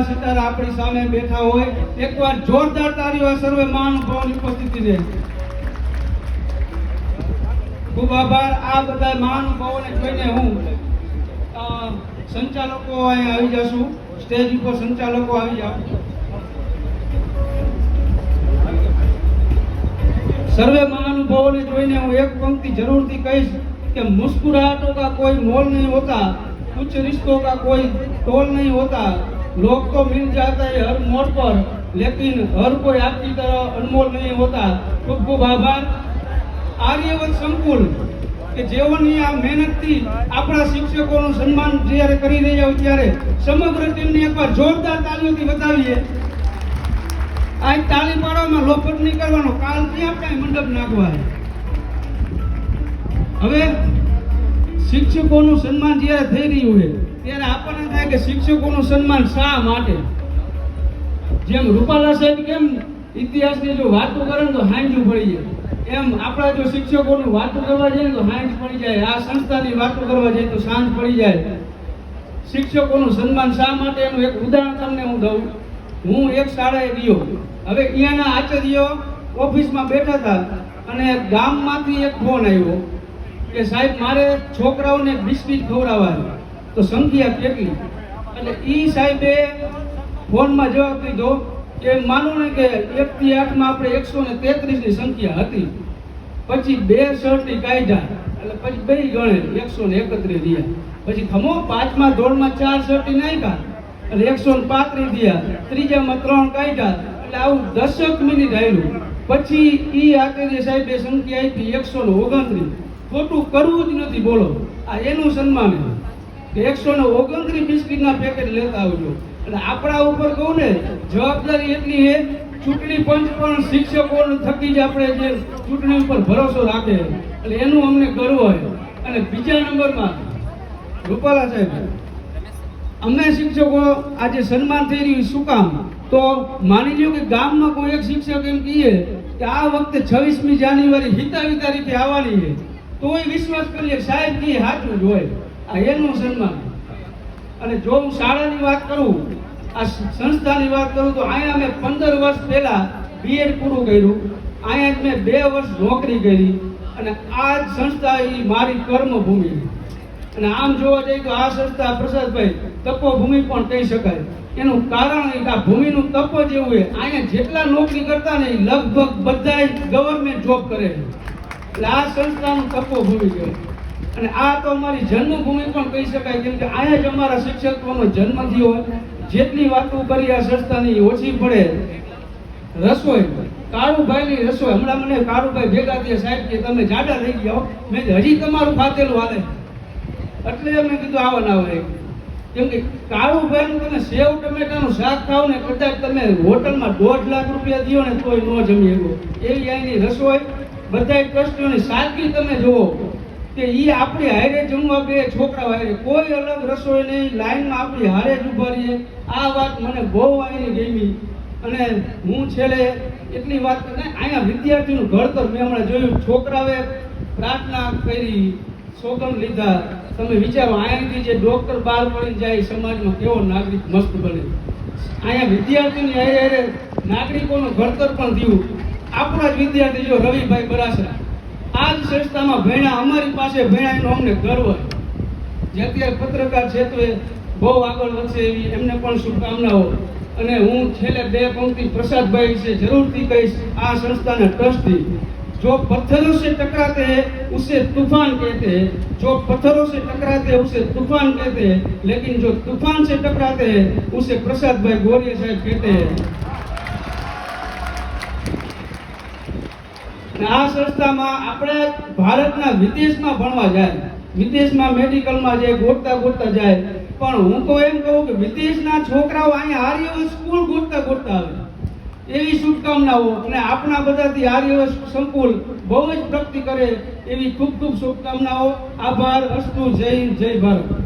નિર્મલા સીતારા આપણી સામે બેઠા હોય, એકવાર જોરદાર તારીઓ સર્વે મહાનુભાવોની ઉપસ્થિતિ રહે. ખૂબ આભાર. આ બધા મહાનુભાવોને જોઈને હું સંચાલકો આવી જશું. સ્ટેજ ઉપર સંચાલકો આવી જાઓ. સર્વે મહાનુભાવોને જોઈને હું એક પંક્તિ જરૂરથી કહીશ કે મુસ્કુરાહટો કા કોઈ મોલ નહીં હોતા, ઉચ્ચ રિશ્તો કા કોઈ તોલ નહીં હોતા. लोग तो मिल जाता है हर मोड़ पर लेकिन हर कोई आपकी तरह अनमोल नहीं होता ખૂબ ખૂબ આભાર આર્યવત સંકુલ કે જેઓની આ મહેનતથી આપણા શિક્ષકોનું સન્માન જ્યારે કરી રહ્યા હોય ત્યારે સમગ્ર ટીમને એકવાર જોરદાર તાળીઓથી બતાવીએ આ તાળી પાડવામાં લોફટ નહીં કરવાનો કાલ ક્યાં આપણે મંડપ નાખવા હવે શિક્ષકોનું સન્માન જ્યારે થઈ રહ્યું છે ત્યારે આપણને થાય કે શિક્ષકોનું સન્માન શા માટે? જેમ રૂપાલા સાહેબ કેમ ઇતિહાસની જો વાતો કરે ને તો હાંજું પડી જાય. એમ આપણા જો શિક્ષકોનું વાતો કરવા જઈએ તો હાંજ પડી જાય. આ સંસ્થાની વાતો કરવા જઈએ તો સાંજ પડી જાય. શિક્ષકોનું સન્માન શા માટે? એનું એક ઉદાહરણ તમને હું દઉં. હું એક શાળાએ ગયો. હવે અહીંયાના આચાર્યો ઓફિસમાં બેઠા હતા અને ગામમાંથી એક ફોન આવ્યો કે સાહેબ, મારે છોકરાઓને બિસ્કિટ ખવડાવવા તો સંખ્યા કેટલી? એટલે ઈ સાહેબે ફોનમાં જવાબ દીધો કે માનો ને કે એક થી આઠમાં આપણે એકસો ને તેત્રીસની સંખ્યા હતી. પછી બે શર્ટી કાઢ્યા એટલે પછી બે ગણે એકસો ને એકત્રીસ રહ્યા પછી ખમો, પાંચમા ધોરણમાં ચાર શર્ટી નાખ્યા એટલે એકસો ને પાંત્રીસ થયા. ત્રીજામાં ત્રણ કાઢ્યા એટલે આવું દશક મિનિટ આવ્યું પછી ઈ આચાર્ય સાહેબે સંખ્યા આપી એકસો ને ઓગણત્રીસ. ખોટું કરવું જ નથી બોલો. આ એનું સન્માન એકસો ને ઓગણત્રીસ બિસ્કીટના પેકેટ લેતા આવજો. અને આપણા ઉપર કહું ને, જવાબદારી એટલી છે, ચૂંટણી પંચ પણ શિક્ષકો થકી જ આપણે જે ચૂંટણી ઉપર ભરોસો રાખે. એટલે એનું અમને ગર્વ હોય અને બીજા નંબરમાં, રૂપાલા સાહેબ, અમને શિક્ષકો આજે સન્માન થઈ રહ્યું શું કામ? તો માની લ્યો કે ગામમાં કોઈ એક શિક્ષક એમ કહીએ કે આ વખતે છવ્વીસમી જાન્યુઆરી હિતાવી રીતે આવવાની છે. તો એ વિશ્વાસ કરીએ સાહેબ કહીએ સાચું જ હોય. આ એનું સન્માન. અને જો હું શાળાની વાત કરું, આ સંસ્થાની વાત કરું, તો અહીંયા મેં પંદર વર્ષ પહેલાં બીએડ પૂરું કર્યું. અહીંયા જ મેં બે વર્ષ નોકરી કરી અને આ જ સંસ્થા એ મારી કર્મભૂમિ. અને આમ જોવા જઈએ તો આ સંસ્થા પ્રસાદભાઈ તપોભૂમિ પણ કહી શકાય. એનું કારણ એ આ ભૂમિનું તપ જ એવું છે. અહીંયા જેટલા નોકરી કરતા ને લગભગ બધા ગવર્મેન્ટ જોબ કરે છે. એટલે આ સંસ્થાનું તપોભૂમિ કહેવાય અને આ તો અમારી જન્મભૂમિ પણ કહી શકાય, કેમ કે અહીંયા જ અમારા શિક્ષકોનો જન્મ થયો જેટલી વાતો કરી આ સંસ્થાની, ઓછી પડે. રસોઈ, કાળુભાઈની રસોઈ. હમણાં મને કાળુભાઈ ભેગા થયા, સાહેબ કે તમે જાડા થઈ ગયા મેં હજી તમારું ખાતેલું હાલે. એટલે મેં કીધું, આવો ના હોય કેમ કે કાળુભાઈનું તમે સેવ ટમેટાનું શાક ખાવ ને કદાચ તમે હોટલમાં દોઢ લાખ રૂપિયા દો ને તોય ન જમી શકો. એવી અહીંની રસોઈ, બધાય કષ્ટોની સાદગી તમે જુઓ. કે ઈ આપણી હારે જમવા બે છોકરા હારે કોઈ અલગ રસોઈ નહીં, લાઈનમાં આપણી હારે જ ઊભા રહીએ. આ વાત મને બહુ આવીને ગમી. અને હું છેલ્લે એટલી વાત કરીને અહીંયા વિદ્યાર્થીનું ઘડતર મેં હમણાં જોયું. છોકરાઓએ પ્રાર્થના કરી, સોગંદ લીધા. તમે વિચારો, અહીંયાથી જે ડોક્ટર બહાર પડી જાય, સમાજમાં કેવો નાગરિક મસ્ત બને. અહીંયા વિદ્યાર્થીની હારે હારે નાગરિકોનું ઘડતર પણ થયું. આપણા જ વિદ્યાર્થી જો રવિભાઈ બરાસરા આ જ સંસ્થામાં ભણ્યા અમારી પાસે ભણ્યા એનો અમને ગર્વ છે જે અત્યારે પત્રકાર ક્ષેત્રે બહુ આગળ વધશે એવી એમને પણ શુભકામનાઓ અને હું છેલ્લે બે પંક્તિ પ્રસાદભાઈ વિશે જરૂરથી કહીશ આ સંસ્થાના ટ્રસ્ટી जो पत्थरों से टकराते हैं उसे तूफान कहते हैं जो पत्थरों से टकराते हैं उसे तूफान कहते हैं लेकिन जो तूफान से टकराते हैं उसे प्रसाद भाई गौरिया साहब कहते हैं આ સંસ્થામાં આપણે ભારતના વિદેશમાં ભણવા જાય, વિદેશમાં મેડિકલમાં જાય ગોતતા ગોતતા જાય. પણ હું તો એમ કહું કે વિદેશના છોકરાઓ અહીંયા આર્યવત સ્કૂલ ગોતતા ગોતતા આવે. એવી શુભકામનાઓ અને આપણા બધાથી આર્યવત સંકુલ બહુ જ પ્રગતિ કરે એવી ખૂબ ખૂબ શુભકામનાઓ. આભાર, અસ્તુ, જય જય ભારત.